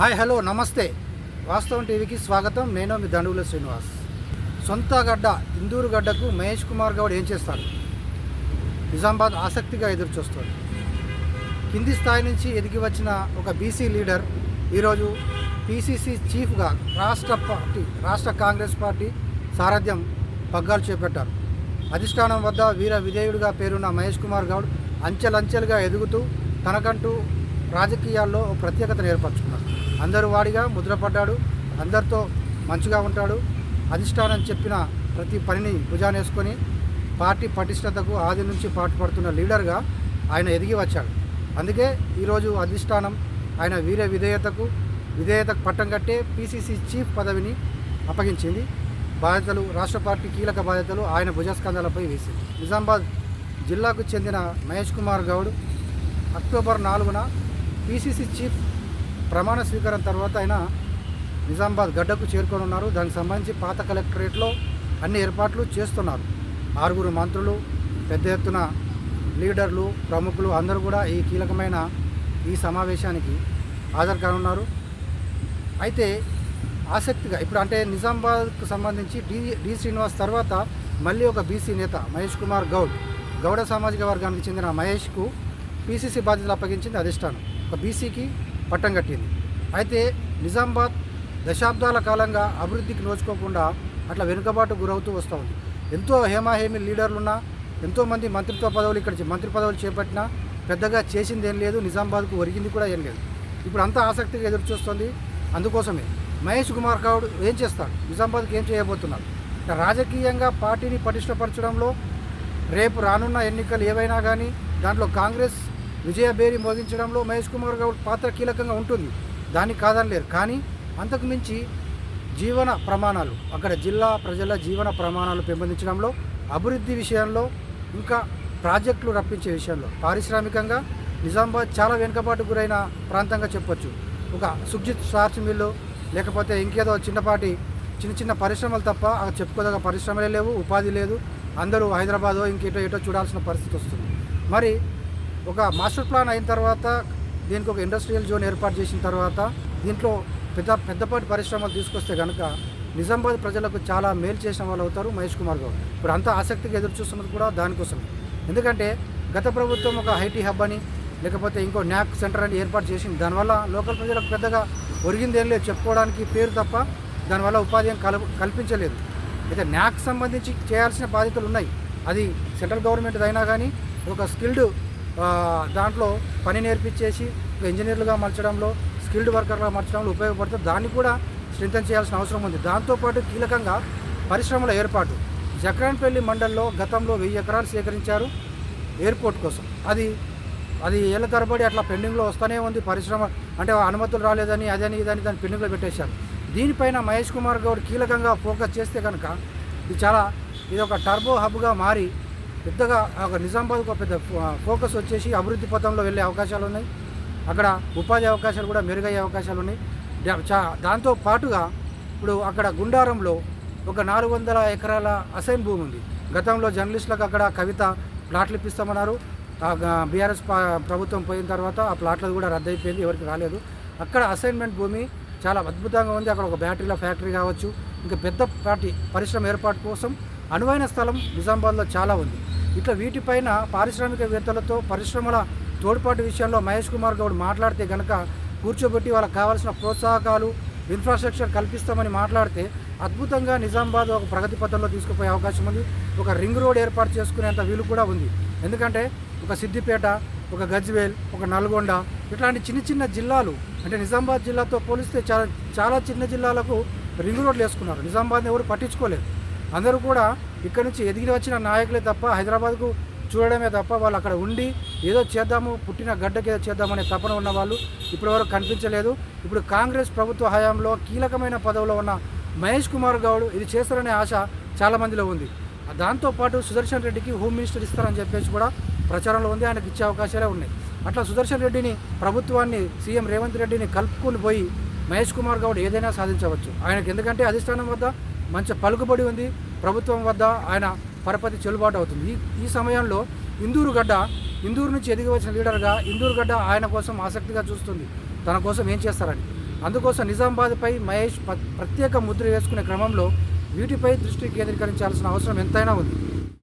Hi hello నమస్తే. వాస్తవం టీవీకి స్వాగతం. నేను మీ దండుగుల శ్రీనివాస్. సొంత గడ్డ ఇందూరు గడ్డకు మహేష్ కుమార్ గౌడ్ ఏం చేస్తాడు? నిజామాబాద్ ఆసక్తిగా ఎదురు చూస్తుంది కింది స్థాయి నుంచి ఎదిగి వచ్చిన ఒక బీసీ లీడర్ ఈరోజు పీసీసీ చీఫ్గా రాష్ట్ర పార్టీ రాష్ట్ర కాంగ్రెస్ పార్టీ సారథ్యం పగ్గాలు చేపట్టారు. అధిష్టానం వద్ద వీర విధేయుడిగా పేరున్న మహేష్ కుమార్ గౌడ్ అంచెలంచెలుగా ఎదుగుతూ తనకంటూ రాజకీయాల్లో ఓ ప్రత్యేకతను ఏర్పరచుకున్నారు. అందరూ వాడిగా ముద్రపడ్డాడు అందరితో మంచిగా ఉంటాడు. అధిష్టానం చెప్పిన ప్రతి పనిని భుజానేసుకొని పార్టీ పటిష్టతకు ఆది నుంచి పాటుపడుతున్న లీడర్గా ఆయన ఎదిగి వచ్చాడు. అందుకే ఈరోజు అధిష్టానం ఆయన వీర విధేయతకు విధేయతకు పట్టం కట్టే పీసీసీ చీఫ్ పదవిని అప్పగించింది. బాధ్యతలు రాష్ట్ర పార్టీ కీలక బాధ్యతలు ఆయన భుజస్కంధాలపై వేసింది. నిజామాబాద్ జిల్లాకు చెందిన మహేష్ కుమార్ గౌడ్ అక్టోబర్ నాలుగున పీసీసీ చీఫ్ ప్రమాణ స్వీకారం తర్వాత ఆయన నిజామాబాద్ గడ్డకు చేరుకొని ఉన్నారు. దానికి సంబంధించి పాత కలెక్టరేట్లో అన్ని ఏర్పాట్లు చేస్తున్నారు. ఆరుగురు మంత్రులు పెద్ద ఎత్తున లీడర్లు ప్రముఖులు అందరూ కూడా ఈ కీలకమైన ఈ సమావేశానికి హాజరు కానున్నారు అయితే ఆసక్తిగా ఇప్పుడు అంటే నిజామాబాద్కు సంబంధించి డి డి శ్రీనివాస్ తర్వాత మళ్ళీ ఒక బీసీ నేత మహేష్ కుమార్ గౌడ్ గౌడ సామాజిక వర్గానికి చెందిన మహేష్కు పీసీసీ బాధ్యతలు అప్పగించింది అధిష్టానం. ఒక బీసీకి పట్టం కట్టింది. అయితే నిజామాబాద్ దశాబ్దాల కాలంగా అభివృద్ధికి నోచుకోకుండా అట్లా వెనుకబాటు గురవుతూ వస్తూ ఉంది ఎంతో హేమాహేమి లీడర్లున్నా ఎంతోమంది మంత్రిత్వ పదవులు ఇక్కడ మంత్రి పదవులు చేపట్టినా పెద్దగా చేసింది ఏం లేదు నిజామాబాద్కు ఒరిగింది కూడా ఏం లేదు. ఇప్పుడు అంతా ఆసక్తిగా ఎదురు చూస్తుంది అందుకోసమే మహేష్ కుమార్ గౌడ్ ఏం చేస్తాడు? నిజామాబాద్కి ఏం చేయబోతున్నారు? రాజకీయంగా పార్టీని పటిష్టపరచడంలో రేపు రానున్న ఎన్నికలు ఏవైనా కానీ దాంట్లో కాంగ్రెస్ విజయభేరి మోగించడంలో మహేష్ కుమార్ గౌడ్ పాత్ర కీలకంగా ఉంటుంది. దాన్ని కాదనలేరు కానీ అంతకు మించి జీవన ప్రమాణాలు అక్కడ జిల్లా ప్రజల జీవన ప్రమాణాలు పెంపొందించడంలో అభివృద్ధి విషయంలో ఇంకా ప్రాజెక్టులు రప్పించే విషయంలో పారిశ్రామికంగా నిజామాబాద్ చాలా వెనుకబాటు గురైన ప్రాంతంగా చెప్పొచ్చు. ఒక సుజిత్ స్టార్చ్ మిల్లు లేకపోతే ఇంకేదో చిన్నపాటి చిన్న చిన్న పరిశ్రమలు తప్ప అక్కడ చెప్పుకోదగ్గ పరిశ్రమలే లేవు ఉపాధి లేదు. అందరూ హైదరాబాదో ఇంకేటో ఏటో చూడాల్సిన పరిస్థితి వస్తుంది. మరి ఒక మాస్టర్ ప్లాన్ అయిన తర్వాత దీనికి ఒక ఇండస్ట్రియల్ జోన్ ఏర్పాటు చేసిన తర్వాత దీంట్లో పెద్ద పెద్దపాటి పరిశ్రమలు తీసుకొస్తే కనుక నిజామాబాద్ ప్రజలకు చాలా మేలు చేసిన వాళ్ళు అవుతారు మహేష్ కుమార్ గారు. ఇప్పుడు అంతా ఆసక్తిగా ఎదురు చూస్తున్నది కూడా దానికోసం ఎందుకంటే గత ప్రభుత్వం ఒక ఐటీ హబ్ అని లేకపోతే ఇంకో న్యాక్ సెంటర్ అని ఏర్పాటు చేసింది. దానివల్ల లోకల్ ప్రజలకు పెద్దగా ఒరిగింది ఏం లేదు చెప్పుకోవడానికి పేరు తప్ప దానివల్ల ఉపాధి ఏం కల్ కల్పించలేదు. అయితే న్యాక్ సంబంధించి చేయాల్సిన బాధ్యతలు ఉన్నాయి. అది సెంట్రల్ గవర్నమెంట్ అయినా కానీ ఒక స్కిల్డ్ దాంట్లో పని నేర్పించేసి ఇంజనీర్లుగా మార్చడంలో స్కిల్డ్ వర్కర్గా మార్చడంలో ఉపయోగపడుతుంది దాన్ని కూడా స్ట్రెంథన్ చేయాల్సిన అవసరం ఉంది. దాంతోపాటు కీలకంగా పరిశ్రమల ఏర్పాటు. జక్రాన్పల్లి మండల్లో గతంలో వెయ్యి ఎకరాలు సేకరించారు ఎయిర్పోర్ట్ కోసం. అది అది ఏళ్ళ తరబడి అట్లా పెండింగ్లో వస్తూనే ఉంది. పరిశ్రమ అంటే అనుమతులు రాలేదని అదని ఇదని దాన్ని పెండింగ్లో పెట్టేశారు. దీనిపైన మహేష్ కుమార్ గౌడ్ కీలకంగా ఫోకస్ చేస్తే కనుక ఇది చాలా ఇది ఒక టర్బో హబ్గా మారి పెద్దగా ఒక నిజామాబాద్కు ఒక పెద్ద ఫోకస్ వచ్చేసి అభివృద్ధి పథంలో వెళ్ళే అవకాశాలు ఉన్నాయి. అక్కడ ఉపాధి అవకాశాలు కూడా మెరుగయ్యే అవకాశాలు ఉన్నాయి. చా- దాంతో పాటుగా ఇప్పుడు అక్కడ గుండారంలో ఒక నాలుగు వందల ఎకరాల అసైన్ భూమి ఉంది. గతంలో జర్నలిస్టులకు అక్కడ కవిత ప్లాట్లు ఇప్పిస్తామన్నారు. బీఆర్ఎస్ ప్రభుత్వం పోయిన తర్వాత ఆ ప్లాట్లది కూడా రద్దయిపోయింది ఎవరికి రాలేదు. అక్కడ అసైన్మెంట్ భూమి చాలా అద్భుతంగా ఉంది. అక్కడ ఒక బ్యాటరీల ఫ్యాక్టరీ కావచ్చు ఇంకా పెద్ద పార్టీ పరిశ్రమ ఏర్పాటు కోసం అనువైన స్థలం నిజామాబాద్లో చాలా ఉంది. ఇట్లా వీటిపైన పారిశ్రామికవేత్తలతో పరిశ్రమల తోడ్పాటు విషయంలో మహేష్ కుమార్ గౌడ్ మాట్లాడితే కనుక కూర్చోబెట్టి వాళ్ళకి కావాల్సిన ప్రోత్సాహకాలు ఇన్ఫ్రాస్ట్రక్చర్ కల్పిస్తామని మాట్లాడితే అద్భుతంగా నిజామాబాద్ ఒక ప్రగతి పథంలో తీసుకుపోయే అవకాశం ఉంది. ఒక రింగ్ రోడ్ ఏర్పాటు చేసుకునేంత వీలు కూడా ఉంది. ఎందుకంటే ఒక సిద్దిపేట ఒక గజ్వేల్ ఒక నల్గొండ ఇట్లాంటి చిన్న చిన్న జిల్లాలు అంటే నిజామాబాద్ జిల్లాతో పోలిస్తే చాలా చాలా చిన్న జిల్లాలకు రింగ్ రోడ్లు వేసుకున్నారు. నిజామాబాద్ని ఎవరు పట్టించుకోలేదు. అందరూ కూడా ఇక్కడ నుంచి ఎదిగి వచ్చిన నాయకులే తప్ప హైదరాబాద్కు చూడడమే తప్ప వాళ్ళు అక్కడ ఉండి ఏదో చేద్దాము పుట్టిన గడ్డకి ఏదో చేద్దామనే తపన ఉన్న వాళ్ళు ఇప్పటివరకు కనిపించలేదు. ఇప్పుడు కాంగ్రెస్ ప్రభుత్వ హయాంలో కీలకమైన పదవిలో ఉన్న మహేష్ కుమార్ గౌడ్ ఇది చేస్తారనే ఆశ చాలామందిలో ఉంది. దాంతోపాటు సుదర్శన్ రెడ్డికి హోమ్ మినిస్టర్ ఇస్తారని చెప్పేసి కూడా ప్రచారంలో ఉంది ఆయనకు ఇచ్చే అవకాశాలే ఉన్నాయి. అట్లా సుదర్శన్ రెడ్డిని ప్రభుత్వాన్ని సీఎం రేవంత్ రెడ్డిని కలుపుకొని పోయి మహేష్ కుమార్ గౌడ్ ఏదైనా సాధించవచ్చు. ఆయనకు ఎందుకంటే అధిష్టానం వద్ద మంచి పలుకుబడి ఉంది. ప్రభుత్వం వద్ద ఆయన పరపతి చెల్లుబాటు అవుతుంది. ఈ ఈ సమయంలో ఇందూరుగడ్డ ఇందూరు నుంచి ఎదిగి వచ్చిన లీడర్గా ఇందూరుగడ్డ ఆయన కోసం ఆసక్తిగా చూస్తుంది. తన కోసం ఏం చేస్తారని. అందుకోసం నిజామాబాద్పై మహేష్ ప్రత్యేక ముద్ర వేసుకునే క్రమంలో వీటిపై దృష్టి కేంద్రీకరించాల్సిన అవసరం ఎంతైనా ఉంది.